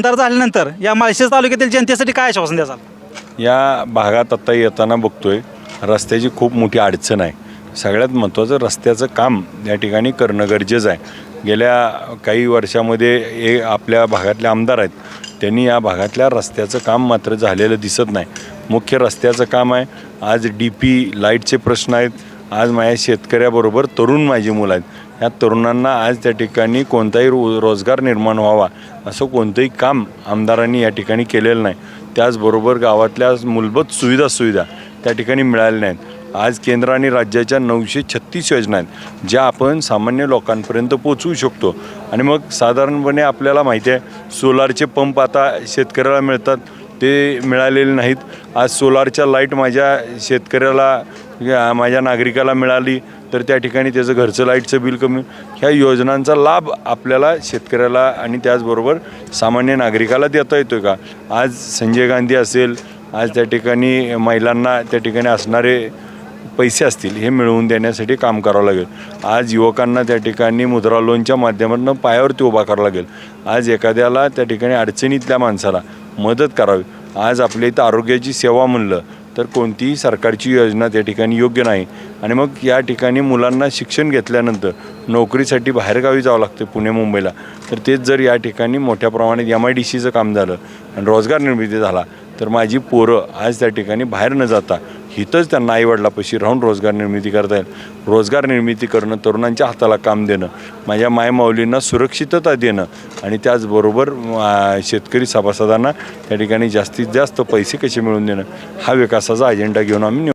आमदार झाल्यानंतर या माळशेज तालुक्यातील जनतेसाठी काय आश्वासन द्याल? या भागात आता येताना बघतोय रस्त्याची खूप मोठी अडचण आहे. सगळ्यात महत्त्वाचं रस्त्याचं काम या ठिकाणी करणं गरजेचं आहे. गेल्या काही वर्षामध्ये हे आपल्या भागातले आमदार आहेत त्यांनी या भागातल्या रस्त्याचं काम मात्र झालेलं दिसत नाही. मुख्य रस्त्याचं काम आहे. आज डी पी लाईटचे प्रश्न आहेत आज माझ्या शेतकऱ्याबरोबर तरुण माझी मुलं आहेत. ह्या तरुणांना आज त्या ठिकाणी कोणताही रो रोजगार निर्माण व्हावा असं कोणतंही काम आमदारांनी या ठिकाणी केलेलं नाही. त्याचबरोबर गावातल्या मूलभूत सुविधा सुविधा त्या ठिकाणी मिळाल्या नाहीत आज केंद्र आणि राज्याच्या नऊशे छत्तीस योजना आहेत ज्या आपण सामान्य लोकांपर्यंत पोचवू शकतो. आणि मग साधारणपणे आपल्याला माहिती आहे सोलारचे पंप आता शेतकऱ्याला मिळतात ते मिळालेले नाहीत. आज सोलारच्या लाइट माझ्या शेतकऱ्याला माझ्या नागरिकाला मिळाली तर त्या ठिकाणी त्याचं घरचं लाईटचं बिल कमी. ह्या योजनांचा लाभ आपल्याला शेतकऱ्याला आणि त्याचबरोबर सामान्य नागरिकाला देता येतो का? आज संजय गांधी असेल आज त्या ठिकाणी महिलांना त्या ठिकाणी असणारे पैसे असतील हे मिळवून देण्यासाठी काम करावं लागेल. आज युवकांना त्या ठिकाणी मुद्रा लोनच्या माध्यमातून पायावरती उभा करावं लागेल. आज एखाद्याला त्या ठिकाणी अडचणीतल्या माणसाला मदत करावी. आज आपल्या इथं आरोग्याची सेवा म्हणलं तर कोणतीही सरकारची योजना त्या ठिकाणी योग्य नाही. आणि मग या ठिकाणी मुलांना शिक्षण घेतल्यानंतर नोकरीसाठी बाहेरगावी जावं लागतं पुणे मुंबईला. तर तेच जर या ठिकाणी मोठ्या प्रमाणात एम आय डी सीचं काम झालं आणि रोजगार निर्मिती झाला तर माझी पोरं आज त्या ठिकाणी बाहेर न जाता इथंच त्यांना आईवडिलापाशी राहून रोजगार निर्मिती करता येईल. रोजगार निर्मिती करणं तरुणांच्या हाताला काम देणं माझ्या मायमाऊलींना सुरक्षितता देणं आणि त्याचबरोबर शेतकरी सभासदांना त्या ठिकाणी जास्तीत जास्त पैसे कसे मिळवून देणं हा विकासाचा अजेंडा घेऊन आम्ही